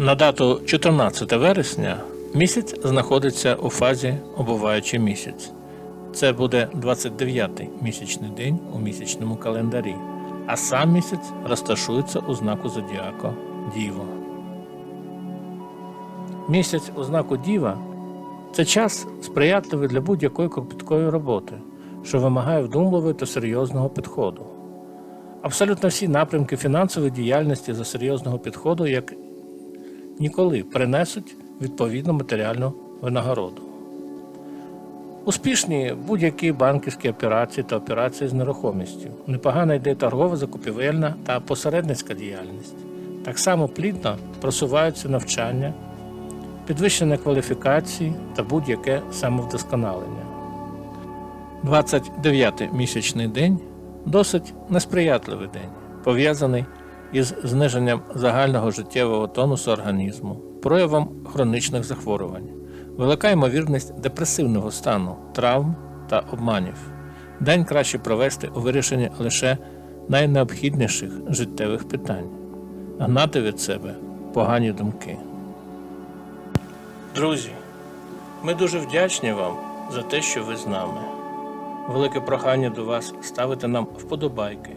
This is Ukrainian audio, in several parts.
На дату 14 вересня місяць знаходиться у фазі обуваючий місяць. Це буде 29-й місячний день у місячному календарі, а сам місяць розташується у знаку зодіака Діво. Місяць у знаку Діва це час сприятливий для будь-якої кропіткої роботи, що вимагає вдумливого та серйозного підходу. Абсолютно всі напрямки фінансової діяльності за серйозного підходу, як ніколи принесуть відповідну матеріальну винагороду. Успішні будь-які банківські операції та операції з нерухомістю. Непогано йде торгова, закупівельна та посередницька діяльність. Так само плідно просуваються навчання, підвищення кваліфікації та будь-яке самовдосконалення. 29-й місячний день досить несприятливий день, пов'язаний із зниженням загального життєвого тонусу організму, проявом хронічних захворювань, велика ймовірність депресивного стану, травм та обманів. День краще провести у вирішенні лише найнеобхідніших життєвих питань, гнати від себе погані думки. Друзі, ми дуже вдячні вам за те, що ви з нами. Велике прохання до вас ставити нам вподобайки,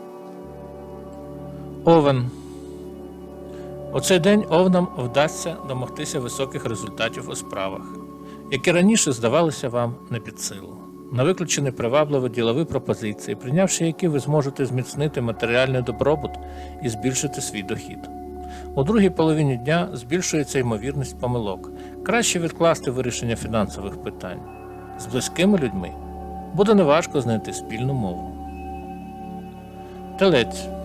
Овен. У цей день овнам вдасться домогтися високих результатів у справах, які раніше здавалися вам не під силу. На виключені привабливі ділові пропозиції, прийнявши які ви зможете зміцнити матеріальний добробут і збільшити свій дохід. У другій половині дня збільшується ймовірність помилок. Краще відкласти вирішення фінансових питань. З близькими людьми буде неважко знайти спільну мову. Телець.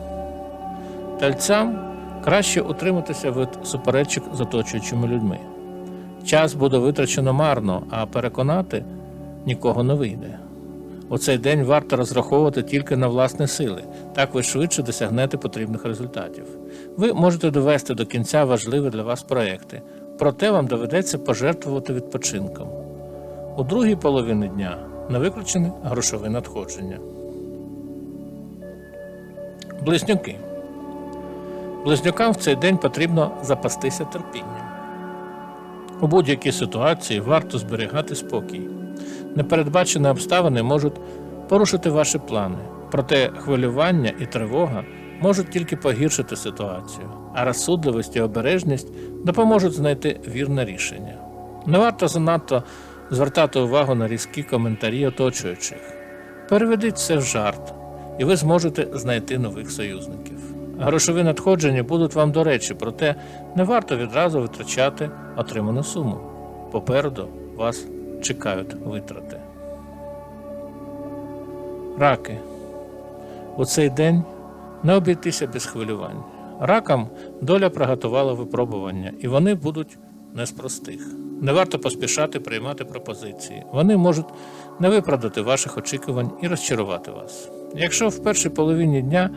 Тельцям краще утриматися від суперечок з оточуючими людьми. Час буде витрачено марно, а переконати нікого не вийде. У цей день варто розраховувати тільки на власні сили, так ви швидше досягнете потрібних результатів. Ви можете довести до кінця важливі для вас проекти, проте вам доведеться пожертвувати відпочинком. У другій половині дня не виключені грошові надходження. Близнюки. Близнюкам в цей день потрібно запастися терпінням. У будь-якій ситуації варто зберігати спокій. Непередбачені обставини можуть порушити ваші плани, проте хвилювання і тривога можуть тільки погіршити ситуацію, а розсудливість і обережність допоможуть знайти вірне рішення. Не варто занадто звертати увагу на різкі коментарі оточуючих. Переведіть це в жарт, і ви зможете знайти нових союзників. Грошові надходження будуть вам до речі, проте не варто відразу витрачати отриману суму. Попереду вас чекають витрати. Раки. У цей день не обійтися без хвилювань. Ракам доля приготувала випробування, і вони будуть не з простих. Не варто поспішати приймати пропозиції. Вони можуть не виправдати ваших очікувань і розчарувати вас. Якщо в першій половині дня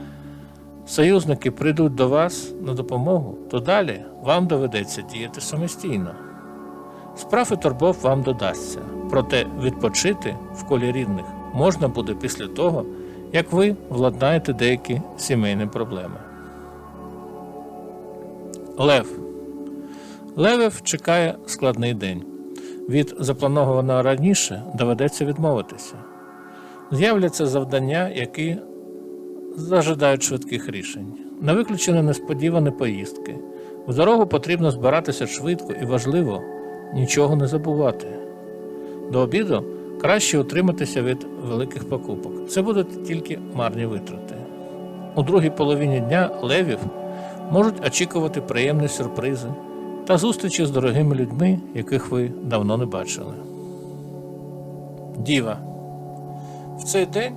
союзники прийдуть до вас на допомогу, то далі вам доведеться діяти самостійно. Справ і турбов вам додасться, проте відпочити в колі рідних можна буде після того, як ви владнаєте деякі сімейні проблеми. Лев. Левів чекає складний день. Від запланованого раніше доведеться відмовитися. З'являться завдання, які зажадають швидких рішень. Не виключені несподівані поїздки. В дорогу потрібно збиратися швидко і важливо нічого не забувати. До обіду краще утриматися від великих покупок. Це будуть тільки марні витрати. У другій половині дня левів можуть очікувати приємні сюрпризи та зустрічі з дорогими людьми, яких ви давно не бачили. Діва. В цей день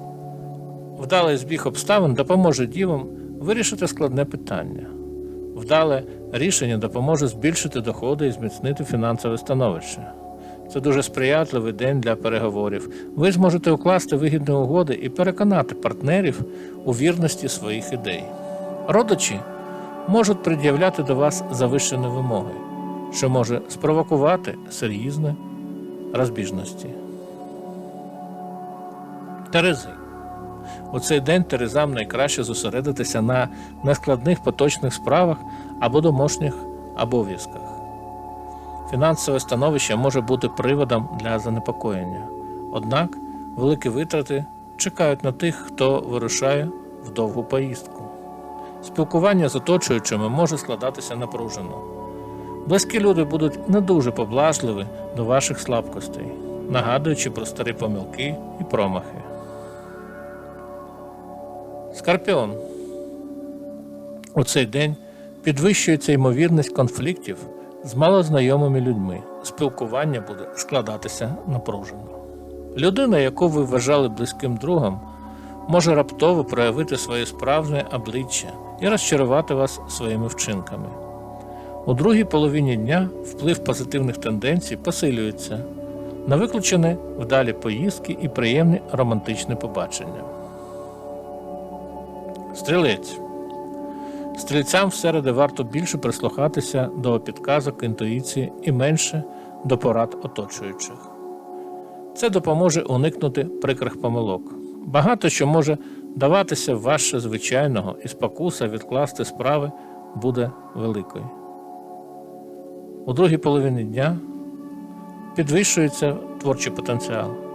вдалий збіг обставин допоможе дівам вирішити складне питання. Вдале рішення допоможе збільшити доходи і зміцнити фінансове становище. Це дуже сприятливий день для переговорів. Ви зможете укласти вигідні угоди і переконати партнерів у вірності своїх ідей. Родичі можуть пред'являти до вас завищені вимоги, що може спровокувати серйозні розбіжності. Терези. У цей день Терезам найкраще зосередитися на нескладних поточних справах або домашніх обов'язках. Фінансове становище може бути приводом для занепокоєння. Однак великі витрати чекають на тих, хто вирушає в довгу поїздку. Спілкування з оточуючими може складатися напружено. Близькі люди будуть не дуже поблажливі до ваших слабкостей, нагадуючи про старі помилки і промахи. Скорпіон. У цей день підвищується ймовірність конфліктів з малознайомими людьми. Спілкування буде складатися напружено. Людина, яку ви вважали близьким другом, може раптово проявити своє справжнє обличчя і розчарувати вас своїми вчинками. У другій половині дня вплив позитивних тенденцій посилюється на виключені вдалі поїздки і приємні романтичні побачення. Стрілець. Стрільцям всереди варто більше прислухатися до підказок інтуїції і менше до порад оточуючих. Це допоможе уникнути прикрих помилок. Багато що може даватися ваше звичайного і спокуса відкласти справи буде великою. У другій половині дня підвищується творчий потенціал.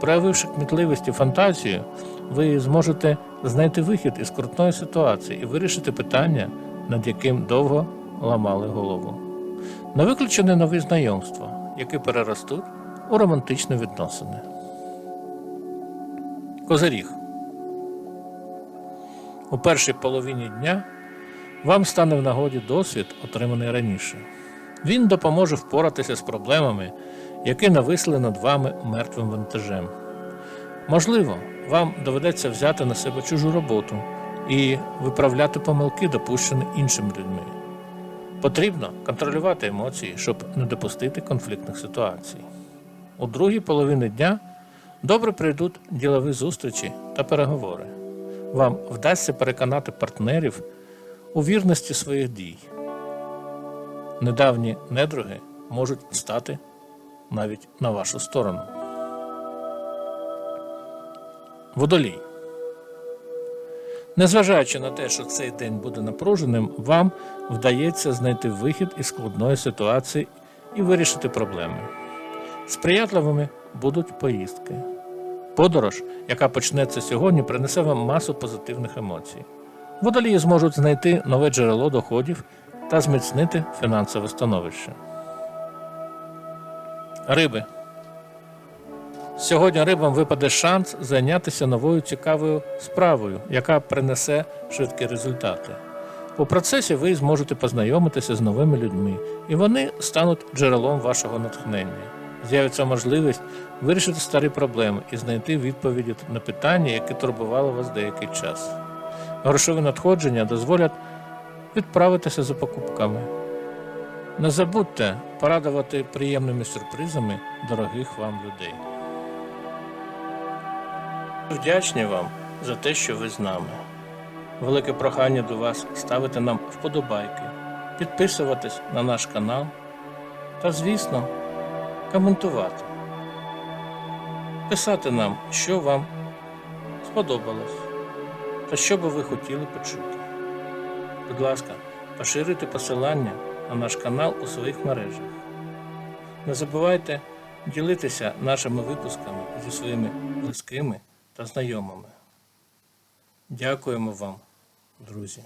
Проявивши кмітливість і фантазію, ви зможете знайти вихід із крутної ситуації і вирішити питання, над яким довго ламали голову. Не виключене нові знайомства, які переростуть у романтичні відносини. Козиріг. У першій половині дня вам стане в нагоді досвід, отриманий раніше. Він допоможе впоратися з проблемами, які нависли над вами мертвим вантажем. Можливо, вам доведеться взяти на себе чужу роботу і виправляти помилки, допущені іншими людьми. Потрібно контролювати емоції, щоб не допустити конфліктних ситуацій. У другій половині дня добре прийдуть ділові зустрічі та переговори. Вам вдасться переконати партнерів у вірності своїх дій. Недавні недруги можуть стати навіть на вашу сторону. Водолій. Незважаючи на те, що цей день буде напруженим, вам вдається знайти вихід із складної ситуації і вирішити проблеми. Сприятливими будуть поїздки. Подорож, яка почнеться сьогодні, принесе вам масу позитивних емоцій. Водолії зможуть знайти нове джерело доходів та зміцнити фінансове становище. Риби. Сьогодні рибам випаде шанс зайнятися новою цікавою справою, яка принесе швидкі результати. У процесі ви зможете познайомитися з новими людьми, і вони стануть джерелом вашого натхнення. З'явиться можливість вирішити старі проблеми і знайти відповіді на питання, які турбували вас деякий час. Грошові надходження дозволять відправитися за покупками. Не забудьте порадувати приємними сюрпризами дорогих вам людей. Вдячні вам за те, що ви з нами. Велике прохання до вас ставити нам вподобайки, підписуватись на наш канал та, звісно, коментувати, писати нам, що вам сподобалось та що би ви хотіли почути. Будь ласка, поширюйте посилання на наш канал у своїх мережах. Не забувайте ділитися нашими випусками зі своїми близькими та знайомими. Дякуємо вам, друзі.